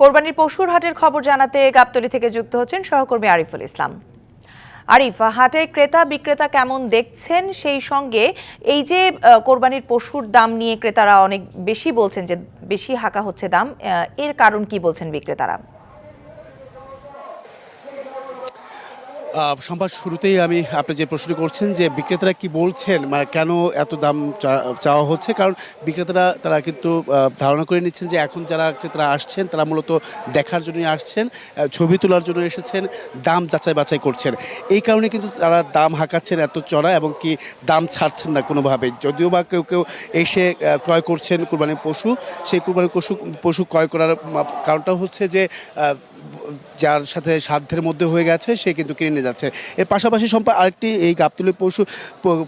কোরবানির পশুর হাটের খবর জানাতে গাবতলী থেকে যুক্ত হচ্ছেন সহকর্মী আরিফুল ইসলাম। আরিফ, হাটে ক্রেতা বিক্রেতা কেমন দেখছেন? সেই সঙ্গে এই যে কোরবানির পশুর দাম নিয়ে ক্রেতারা অনেক বেশি বলছেন যে, বেশি হাঁকা হচ্ছে দাম এর কারণ কি বলছেন বিক্রেতারা? সংবাদ শুরুতেই আমি আপনি যে প্রশ্নটি করছেন যে বিক্রেতারা কি বলছেন মানে কেন এত দাম চাওয়া হচ্ছে, কারণ বিক্রেতারা তারা কিন্তু ধারণা করে নিচ্ছেন যে এখন যারা ক্রেতারা আসছেন, তারা মূলত দেখার জন্যই আসছেন ছবি তোলার জন্য এসেছেন, দাম যাচাই বাছাই করছেন। এই কারণে কিন্তু তারা দাম হাঁকাচ্ছেন এত চড়া এবং কি দাম ছাড়ছেন না কোনোভাবে। যদিও বা কেউ কেউ এসে ক্রয় করছেন কুরবানির পশু, সেই কুরবানির পশু পশু ক্রয় করার কারণটা হচ্ছে যে যার সাথে সাধ্যের মধ্যে হয়ে গেছে, সে কিন্তু কিনে নিয়ে যাচ্ছে। এর পাশাপাশি সম্পর্কে আরেকটি এই গাবতুলি পশু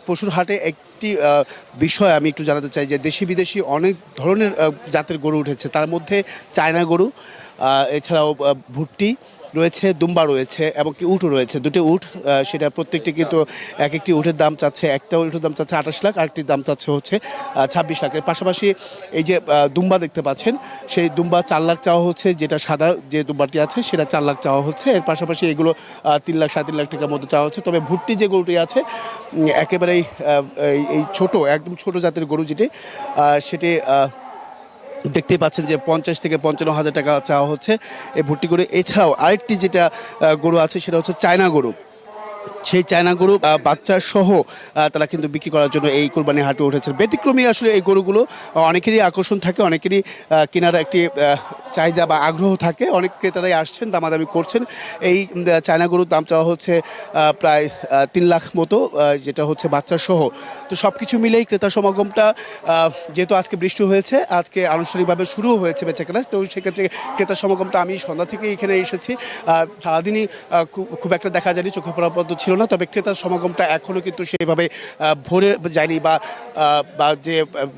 পশুর হাটে একটি বিষয় আমি একটু জানাতে চাই যে দেশি বিদেশি অনেক ধরনের জাতের গরু উঠেছে। তার মধ্যে চায়না গরু এছাড়াও ভুট্টি রয়েছে, দুম্বা রয়েছে এবং কি উটও রয়েছে। দুটি উট সেটা প্রত্যেকটি কিন্তু এক একটি উটের দাম চাচ্ছে, একটা উটের দাম চাচ্ছে আঠাশ লাখ আরেকটির দাম চাচ্ছে হচ্ছে ছাব্বিশ লাখের। পাশাপাশি এই যে দুম্বা দেখতে পাচ্ছেন, সেই দুম্বা চার লাখ চাওয়া হচ্ছে, যেটা সাদা যে দুম্বাটি আছে, সেটা চার লাখ চাওয়া হচ্ছে। এর পাশাপাশি এগুলো তিন লাখ, সাড়ে তিন লাখ টাকার মধ্যে চাওয়া হচ্ছে। তবে ভুট্টি যে গরুটি আছে একেবারেই এই- ছোট, একদম ছোট জাতের গরু যেটি সেটি দেখতেই পাচ্ছেন যে পঞ্চাশ থেকে পঞ্চান্ন হাজার টাকা চাওয়া হচ্ছে এই ভর্তি করে। এছাড়াও আরেকটি যেটা গরু আছে, সেটা হচ্ছে চায়না গরু। সেই চায়না গরু বাচ্চা সহ তারা কিন্তু বিক্রি করার জন্য এই কোরবানি হাটে উঠেছে ব্যতিক্রমী আসলে এই গরুগুলো অনেকেরই আকর্ষণ থাকে, অনেকেরই কেনার একটি চাহিদা বা আগ্রহ থাকে। অনেক ক্রেতারাই আসছেন, দামাদামি করছেন। এই চায়না গরুর দাম চাওয়া হচ্ছে প্রায় তিন লাখ মতো যেটা হচ্ছে বাচ্চা সহ। তো সব কিছু মিলেই ক্রেতা সমাগমটা যেহেতু আজকে বৃষ্টি হয়েছে, আজকে আনুষ্ঠানিকভাবে শুরু হয়েছে বেচাকেনা। তো সেক্ষেত্রে ক্রেতা সমাগমটা আমি সন্ধ্যা থেকে এখানে এসেছি। সারাদিনই খুব- একটা দেখা যায়নি, চোখে পড়ার ছিল না তবে ক্রেতার সমাগমটা এখনও কিন্তু সেইভাবে আহ, ভরে যায়নি বা বা যে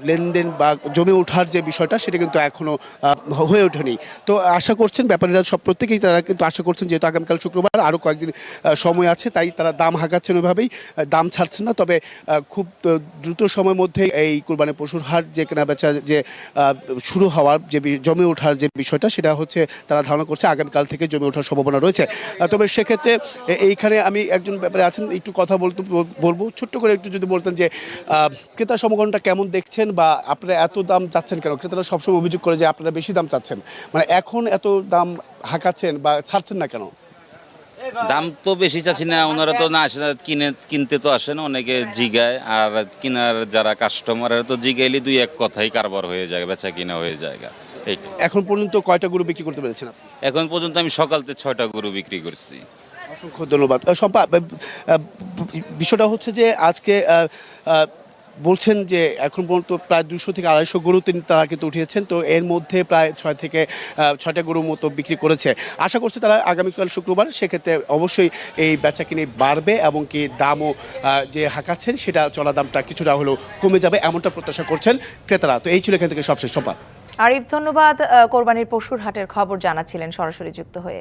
লেনদেন বা জমে ওঠার যে বিষয়টা সেটা কিন্তু এখনও হয়ে ওঠেনি। তো আশা করছেন ব্যাপারীরা সব প্রত্যেকেই তারা কিন্তু আশা করছেন যেহেতু আগামীকাল শুক্রবার আরও কয়েকদিন সময় আছে তাই তারা দাম হাঁকাচ্ছেন ওইভাবেই দাম ছাড়ছেন না। তবে খুব দ্রুত সময়ের মধ্যে এই কুরবানি পশুর হাট যে কেনা বেচা যে শুরু হওয়ার যে জমে ওঠার যে বিষয়টা সেটা হচ্ছে তারা ধারণা করছে আগামীকাল থেকে জমে ওঠার সম্ভাবনা রয়েছে। তবে সেক্ষেত্রে এইখানে আমি একজন ব্যাপারে আছেন একটু কথা বলতে বলব। ছোট্ট করে একটু যদি বলতেন যে ক্রেতা সমাগমটা কেমন দেখছেন বা আপনারা এত দাম চাচ্ছেন কেন? ক্রেতারা সবসময় অভিযোগ করে যে আপনারা বেশি দাম চাচ্ছেন। মানে এখন এত দাম হাঁকাচ্ছেন বা ছাড়ছেন না কেন? দাম তো বেশি চাচ্ছি না ওনারা তো না আসে না কিনে কিনতে তো আসেন অনেকে জিগায়। আর কিনার যারা কাস্টমার তো জিগাইলে দুই এক কথাই কারবার হয়ে যায় বেচা কিনা হয়ে যায় এখন পর্যন্ত কয়টা গরু বিক্রি করতে পেরেছেন? এখন পর্যন্ত আমি সকালতে ছয়টা গরু বিক্রি করছি। অসংখ্য ধন্যবাদ। শম্পা বিষয়টা হচ্ছে যে আজকে বলছেন যে এখন পর্যন্ত প্রায় দুশো থেকে আড়াইশো গরু তিনি তারা কিন্তু উঠিয়েছেন, তো এর মধ্যে প্রায় ছয় থেকে ছয়টা গরুর মতো বিক্রি করেছে। আশা করছি তারা আগামীকাল শুক্রবার সেক্ষেত্রে অবশ্যই এই বেচা কিনে বাড়বে এবং কি দামও যে হাঁকাচ্ছেন সেটা চলা দামটা কিছুটা হলেও কমে যাবে এমনটা প্রত্যাশা করছেন ক্রেতারা। তো এই ছিল এখান থেকে সবশেষ সম্পা আরিফ, ধন্যবাদ। কোরবানির পশুর হাটের খবর জানাচ্ছিলেন সরাসরি যুক্ত হয়ে।